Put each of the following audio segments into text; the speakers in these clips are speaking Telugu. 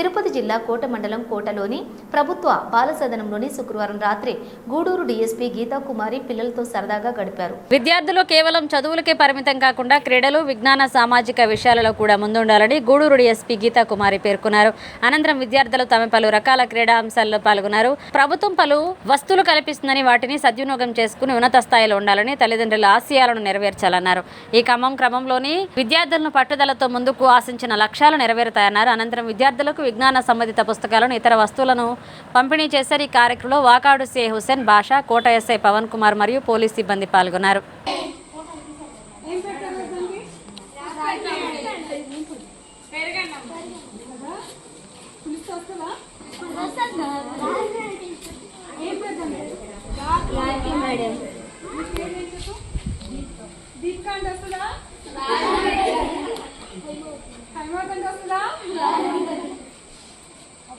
తిరుపతి జిల్లా కోట మండలం కోటలోని ప్రభుత్వ బాలసదనంలోని శుక్రవారం రాత్రి గూడూరు డీఎస్పీ గీతాకుమారి పిల్లలతో సరదాగా గడిపారు. విద్యార్థులు కేవలం చదువులకే పరిమితం కాకుండా క్రీడలు విజ్ఞాన సామాజిక విషయాలలో కూడా ముందుండాలని గూడూరు డీఎస్పీ గీతా కుమారి పేర్కొన్నారు. అనంతరం విద్యార్థులు తమ పలు రకాల క్రీడా అంశాల్లో పాల్గొన్నారు. ప్రభుత్వం పలు వస్తువులు కల్పిస్తుందని వాటిని సద్వినియోగం చేసుకుని ఉన్నత స్థాయిలో ఉండాలని తల్లిదండ్రుల ఆశయాలను నెరవేర్చాలన్నారు. ఈ క్రమం క్రమంలోని విద్యార్థులను పట్టుదలతో ముందుకు ఆశించిన లక్ష్యాలు నెరవేరుతాయన్నారు. అనంతరం విద్యార్థులకు విజ్ఞాన సంబంధిత పుస్తకాలను ఇతర వస్తువులను పంపిణీ చేశారు. ఈ కార్యక్రమంలో వాకాడు సే. హుసేన్ బాషా కోట ఎస్ఐ పవన్ కుమార్ మరియు పోలీస్ సిబ్బంది పాల్గొన్నారు. దీపికాంట్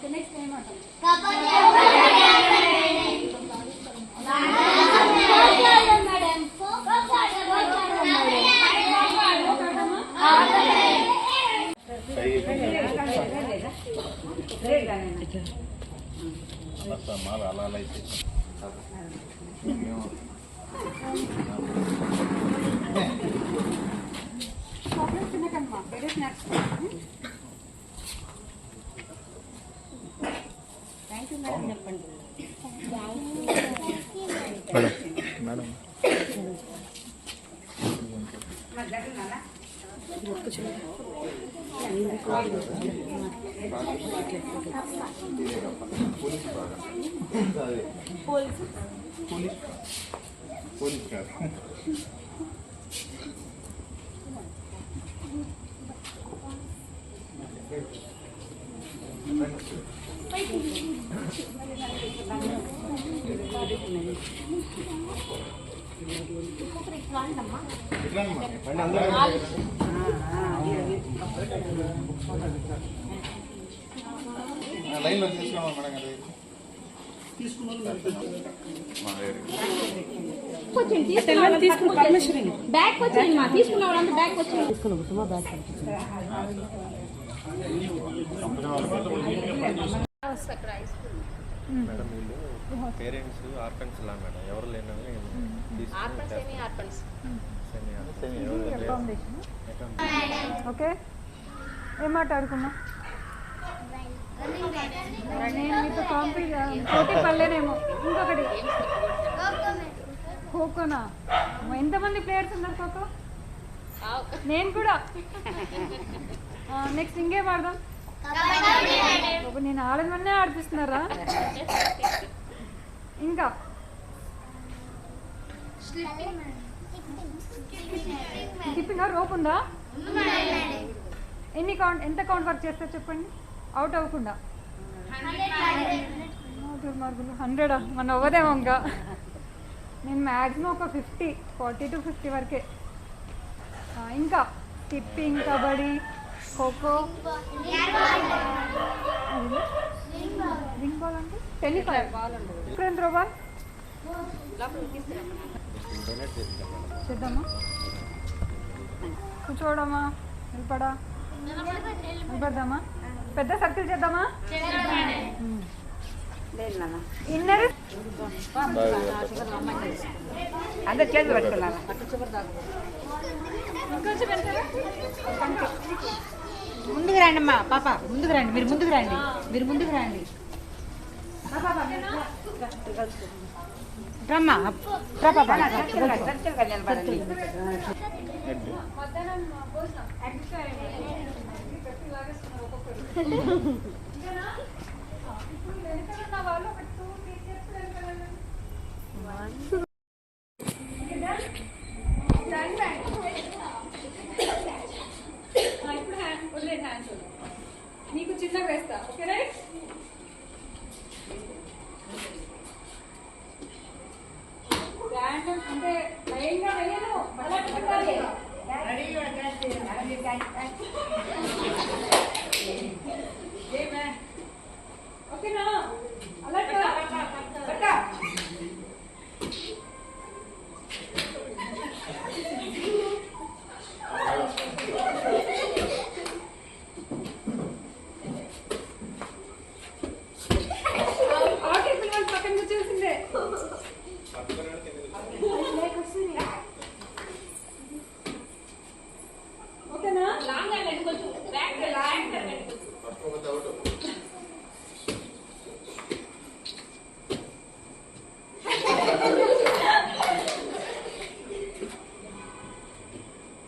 ఓకే నెక్స్ట్ ఏమంటాం చాక్లెట్స్ మేడం మేడం పోలీస్ కాదు Thank you. లైన్లో తీసుకున్నామా మేడం గారు తీసుకుని పర్మిషన్ బ్యాగ్ వచ్చేయండి మా తీసుకున్న వాళ్ళంతా బ్యాగ్ వచ్చేయండి మేడం వీళ్ళు పేరెంట్స్ ఆర్ఫన్స్ లా మేడం. ఎవరు ఓకే. ఏం మాట్లాడుకున్నాం నేను మీతో కాంపీ పోటీ పడలేనేమో ఇంకొకటి. ఖోఖోనా ఎంతమంది ప్లేయర్స్ ఉన్నారు ఖోఖో నేను కూడా. నెక్స్ట్ ఇంకేం ఆడదాం? నేను ఆడమనే ఆడిపిస్తున్నారా? ఇంకా? స్కిప్పింగ్ రోప్ ఉందా? ఎన్ని కౌంట్ ఎంత కౌంట్ వర్క్ చేస్తారు చెప్పండి? అవుట్ అవ్వకుండా. మార్కులు హండ్రెడా? మన అవ్వదేమో ఇంకా. నేను మ్యాక్సిమం ఒక ఫిఫ్టీ ఫార్టీ టు ఫిఫ్టీ వరకే. ఇంకా? Skipping kabaddi kho kho. Ring ball అంటే టెన్నిస్ బాల్ త్రో బాల్ చేద్దామా? కూర్చోవడమా నిలబడా? నిలబడదామా? పెద్ద సర్కిల్ చేద్దామా? ఇన్నర్ అందరు చేతులు పెట్టుకున్నాను ఇంకొంచెం రండి అమ్మా పాప ముందుకు రండి. మీరు ముందుకు రండి. మీరు ముందుకు రండి. రమ్మా. పాప. ర్యాండమ్ అంటే